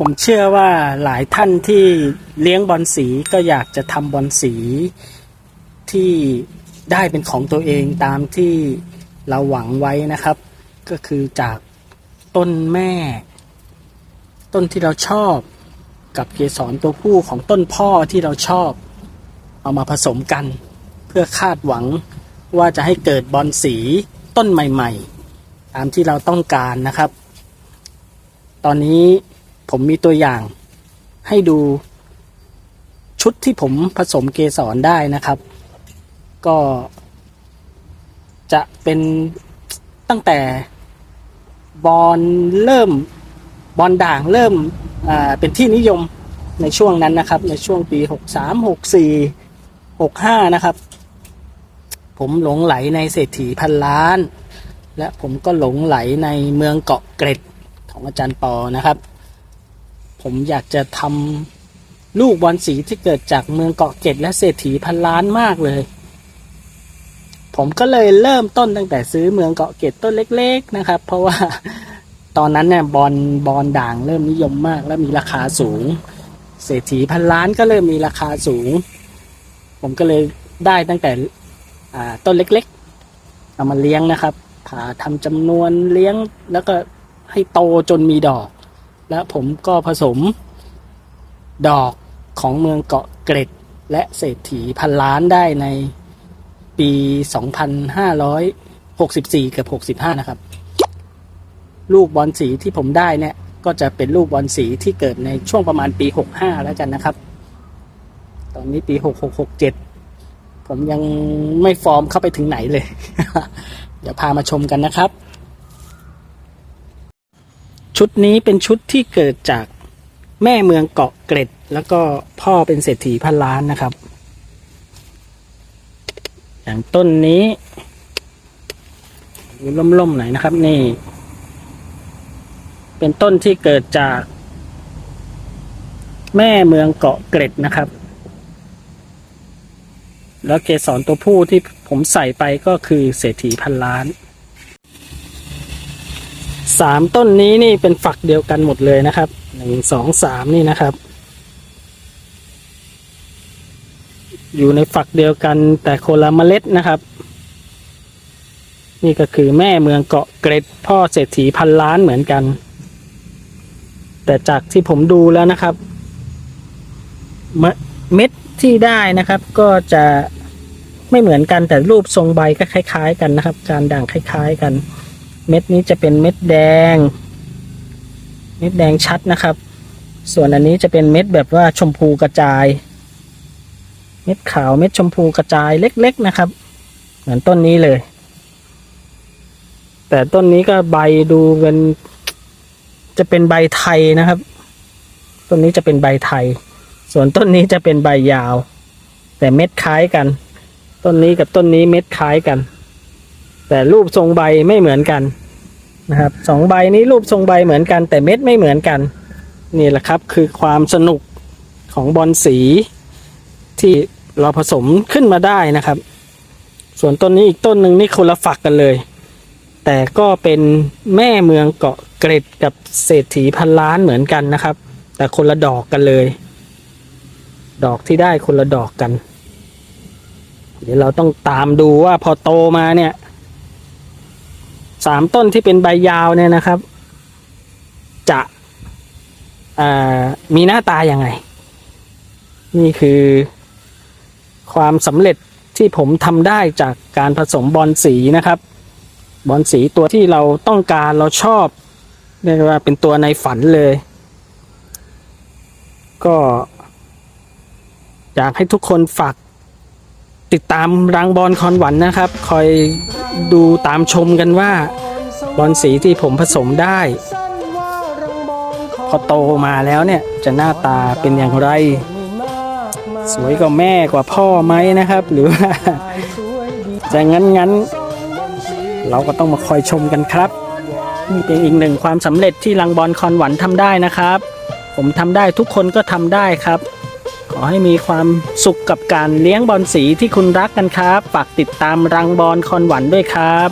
ผมเชื่อว่าหลายท่านที่เลี้ยงบอลสีก็อยากจะทำบอลสีที่ได้เป็นของตัวเองตามที่เราหวังไว้นะครับ ก็คือจากต้นแม่ ต้นที่เราชอบกับเกสรตัวผู้ของต้นพ่อที่เราชอบ เอามาผสมกัน เพื่อคาดหวังว่าจะให้เกิดบอลสีต้นใหม่ ๆ ตามที่เราต้องการนะครับ ตอนนี้ ผมมีตัวอย่างให้ดูชุดที่ผมผสมเกสรได้นะครับ ก็จะเป็นตั้งแต่บอลเริ่มบอลด่างเริ่มเป็นที่นิยมในช่วงนั้นนะครับ ในช่วงปี 63 64 65 นะครับ ผมหลงไหลในเศรษฐีพันล้าน และผมก็หลงไหลในเมืองเกาะเกร็ดของอาจารย์ปอนะครับ ผมอยากจะทำลูกบอลสีที่เกิดจากเมืองเกาะเกร็ดและเศรษฐีพันล้านมากเลย ผมก็เลยเริ่มต้นตั้งแต่ซื้อเมืองเกาะเกร็ดต้นเล็ก ๆ นะครับ เพราะว่าตอนนั้นเนี่ยบอลบอลด่างเริ่มนิยมมาก และมีราคาสูง เศรษฐีพันล้านก็เริ่มมีราคาสูง ผมก็เลยได้ตั้งแต่ต้นเล็กๆเอามาเลี้ยงนะครับผ่าทำจำนวนเลี้ยงแล้วก็ให้โตจนมีดอก และผมก็ผสมดอกของเมืองเกาะเกร็ด และเศรษฐีพันล้านได้ในปี 2564กับ65 นะครับ ลูกบอลสีที่ผมได้เนี่ย ก็จะเป็นลูกบอลสีที่เกิดในช่วงประมาณปี 65 แล้วกันนะครับ ตอนนี้ปี 6667 ผมยังไม่ฟอร์มเข้าไปถึงไหนเลย เดี๋ยวพามาชมกันนะครับ ชุดนี้เป็นชุดที่เกิดจากแม่เมืองเกาะเกร็ด แล้วก็พ่อเป็นเศรษฐีพันล้านนะครับ อย่างต้นนี้ดูล่มๆหน่อยนะครับ นี่ เป็นต้นที่เกิดจาก แม่เมืองเกาะเกร็ดนะครับ แล้วเกสรตัวผู้ที่ผมใส่ไปก็คือเศรษฐีพันล้าน สามต้นนี้นี่เป็นฝักเดียวกันหมดเลยนะครับหนึ่งสองสามนี่นะครับ อยู่ในฝักเดียวกันแต่คนละเมล็ดนะครับ นี่ก็คือแม่เมืองเกาะเกร็ดพ่อเศรษฐีพันล้านเหมือนกัน แต่จากที่ผมดูแล้วนะครับ เมเม็ดที่ได้นะครับก็จะไม่เหมือนกันแต่รูปทรงใบก็คล้าย ๆ กันนะครับ การด่างคล้าย ๆ กัน เม็ดนี้จะเป็นเม็ดแดง เม็ดแดงชัดนะครับ ส่วนอันนี้จะเป็นเม็ดแบบว่าชมพูกระจาย เม็ดขาวเม็ดชมพูกระจายเล็ก ๆนะครับ เหมือนต้นนี้เลย แต่ต้นนี้ก็ใบดูเป็นจะเป็นใบไทยนะครับ ต้นนี้จะเป็นใบไทย ส่วนต้นนี้จะเป็นใบยาว แต่เม็ดคล้ายกัน ต้นนี้กับต้นนี้เม็ดคล้ายกัน แต่รูปทรงใบไม่เหมือนกันนะครับสองใบนี้รูปทรงใบเหมือนกัน แต่เม็ดไม่เหมือนกัน นี่แหละครับคือความสนุกของบอลสีที่เราผสมขึ้นมาได้นะครับ ส่วนต้นนี้อีกต้นหนึ่งนี่คนละฝักกันเลย แต่ก็เป็นแม่เมืองเกาะเกร็ดกับเศรษฐีพันล้านเหมือนกันนะครับ แต่คนละดอกกันเลย ดอกที่ได้คนละดอกกัน เดี๋ยวเราต้องตามดูว่าพอโตมาเนี่ย สามต้นที่เป็นใบยาวเนี่ยนะครับ จะมีหน้าตายังไง นี่คือความสำเร็จที่ผมทำได้จากการผสมบอลสีนะครับ บอลสีตัวที่เราต้องการเราชอบเรียกว่าเป็นตัวในฝันเลย ก็ อยากให้ทุกคนฝาก ติดตามรังบอลคอนหวันนะครับ คอยดูตามชมกันว่า บอลสีที่ผมผสมได้ พอโตมาแล้วเนี่ยจะหน้าตาเป็นอย่างไร สวยกว่าแม่กว่าพ่อไหมนะครับ หรือว่าจะงั้นงั้นๆเราก็ต้องมาคอยชมกันครับนี่เป็นอีกหนึ่งความสำเร็จที่ลังบอลคอนหวันทำได้นะครับ ผมทำได้ทุกคนก็ทำได้ครับ อให้มีความสุขกับการเลี้ยงบอลสีที่คุณรักกันครับ ฝากติดตามรังบอลคอนหวันด้วยครับ